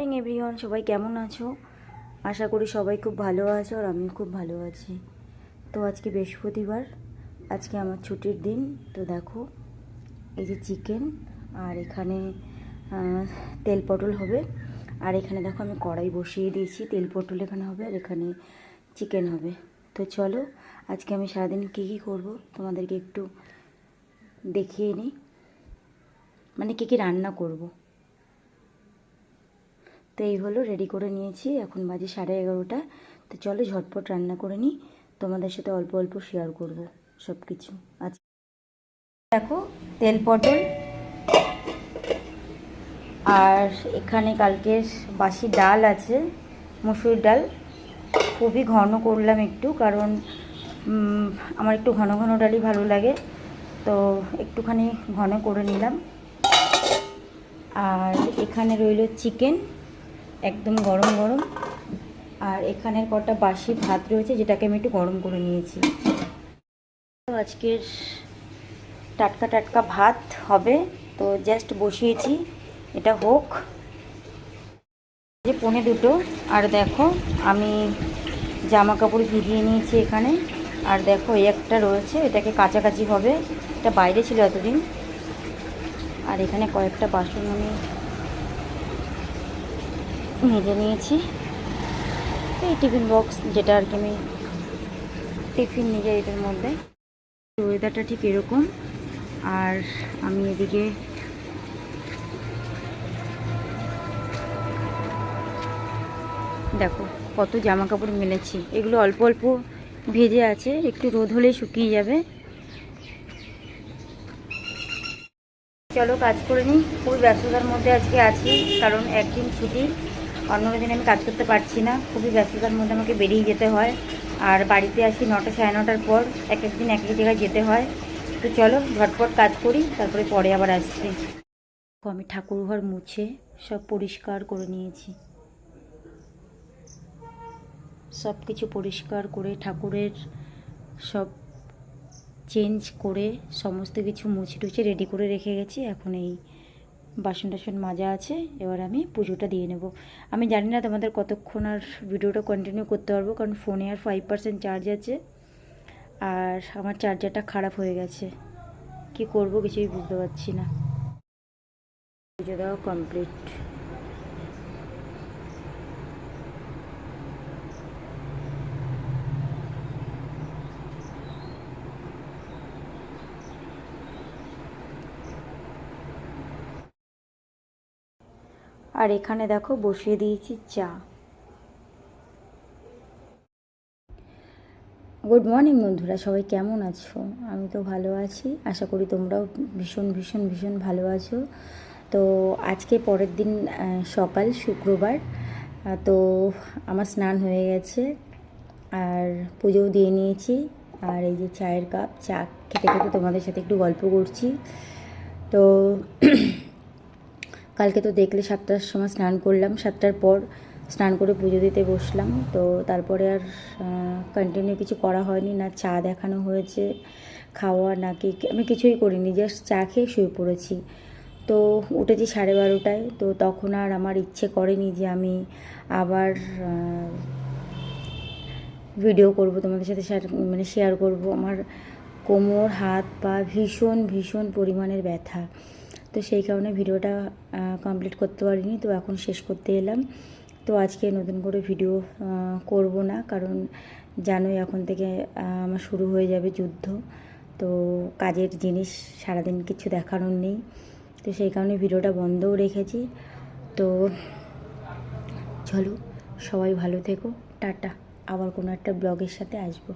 Morning everyone সবাই কেমন আছো? আশা করি সবাই খুব ভালো আছো আর আমিও খুব ভালো আছি। তো আজকে বৃহস্পতিবার, আজকে আমার ছুটির দিন। তো দেখো, এই যে চিকেন আর এখানে তেল পটল হবে। আর এখানে দেখো আমি কড়াই বসিয়ে দিয়েছি। তেল পটল এখানে হবে আর এখানে চিকেন হবে। তো চলো, আজকে আমি সারাদিন কী কী করব তোমাদেরকে একটু দেখিয়ে নিই। মানে কী কী রান্না করব। তো এই হলো রেডি করে নিয়েছি। এখন বাজে সাড়ে এগারোটা। তো চলো ঝটপট রান্না করে নিই। তোমাদের সাথে অল্প অল্প শেয়ার করব সব কিছু আচ্ছা দেখো, তেল, পটল। আর এখানে কালকের বাসি ডাল আছে, মুসুর ডাল। খুবই ঘন করলাম একটু, কারণ আমার একটু ঘন ঘন ডালই ভালো লাগে। তো একটুখানি ঘন করে নিলাম। আর এখানে রইল চিকেন। একদম গরম গরম। আর এখানের কটা বাসি ভাত রয়েছে, যেটাকে আমি একটু গরম করে নিয়েছি। আজকের টাটকা টাটকা ভাত হবে। তো জাস্ট বসিয়েছি, এটা হোক। যে পনে দুটো, আর দেখো, আমি জামা কাপড় ভিজিয়ে নিয়েছি এখানে। আর দেখো, এই একটা রয়েছে, এটাকে কাছাকাছি হবে। এটা বাইরে ছিল এতদিন। আর এখানে কয়েকটা বাসন আমি মেজে নিয়েছি। এই টিফিন বক্স যেটা আর কি আমি টিফিন নিয়ে যাই এটার মধ্যে। ওয়েদারটা ঠিক এরকম। আর আমি এদিকে দেখো, কত জামা কাপড় মেলেছি। এগুলো অল্প অল্প ভেজে আছে, একটু রোদ হলেই শুকিয়ে যাবে। চলো কাজ করে নিই। খুবই ব্যস্ততার মধ্যে আজকে আছি, কারণ একদিন ছুটি। অন্য দিন আমি কাজ করতে পারছি না। খুবই ব্যস্ততার মধ্যে আমাকে বেরিয়ে যেতে হয়। আর বাড়িতে আসি নটা সাড়ে নটার পর, এক এক দিন এক এক জায়গায় যেতে হয়। তো চলো, ঝটপট কাজ করি, তারপরে পরে আবার আসছি। আমি ঠাকুর ঘর মুছে সব পরিষ্কার করে নিয়েছি। সব কিছু পরিষ্কার করে ঠাকুরের সব চেঞ্জ করে সমস্ত কিছু মুছে টুছে রেডি করে রেখে গেছি। এখন এই বাসন টাসন মাজা আছে, এবার আমি পুজোটা দিয়ে নেব। আমি জানি না তোমাদের কতক্ষণ আর ভিডিওটা কন্টিনিউ করতে পারব, কারণ ফোনে আর ফাইভ পার্সেন্ট চার্জ আছে, আর আমার চার্জারটা খারাপ হয়ে গেছে। কি করব কিছুই বুঝতে পারছি না। পুজো দেওয়া কমপ্লিট আর এখানে দেখো বসিয়ে দিয়েছি চা। গুড মর্নিং বন্ধুরা, সবাই কেমন আছো? আমি তো ভালো আছি, আশা করি তোমরাও ভীষণ ভীষণ ভীষণ ভালো আছো। তো আজকে পরের দিন সকাল, শুক্রবার তো আমার স্নান হয়ে গেছে, আর পুজোও দিয়ে নিয়েছি, আর এই যে চায়ের কাপ, চা খেতে খেতে তোমাদের সাথে একটু গল্প করছি। তো কালকে তো দেখলে সাতটার সময় স্নান করলাম, সাতটার পর স্নান করে পুজো দিতে বসলাম। তো তারপরে আর কন্টিনিউ কিছু করা হয়নি, না চা দেখানো হয়েছে, খাওয়া নাকি আমি কিছুই করিনি জাস্ট চা খেয়ে শুয়ে পড়েছি। তো উঠেছি সাড়ে বারোটায়, তো তখন আর আমার ইচ্ছে করেনি যে আমি আবার ভিডিও করব, তোমাদের সাথে মানে শেয়ার করব। আমার কোমর, হাত, পা ভীষণ ভীষণ পরিমাণের ব্যথা। তো সেই কারণে ভিডিওটা কমপ্লিট করতে পারিনি। তো এখন শেষ করতে এলাম। তো আজকে নতুন করে ভিডিও করব না। কারণ জানোই এখন থেকে আমার শুরু হয়ে যাবে যুদ্ধ। তো কাজের জিনিস সারাদিন কিছু দেখানোর নেই। তো সেই কারণে ভিডিওটা বন্ধও রেখেছি। তো চলো, সবাই ভালো থেকো। টাটা। আবার কোনো একটা ব্লগের সাথে আসব।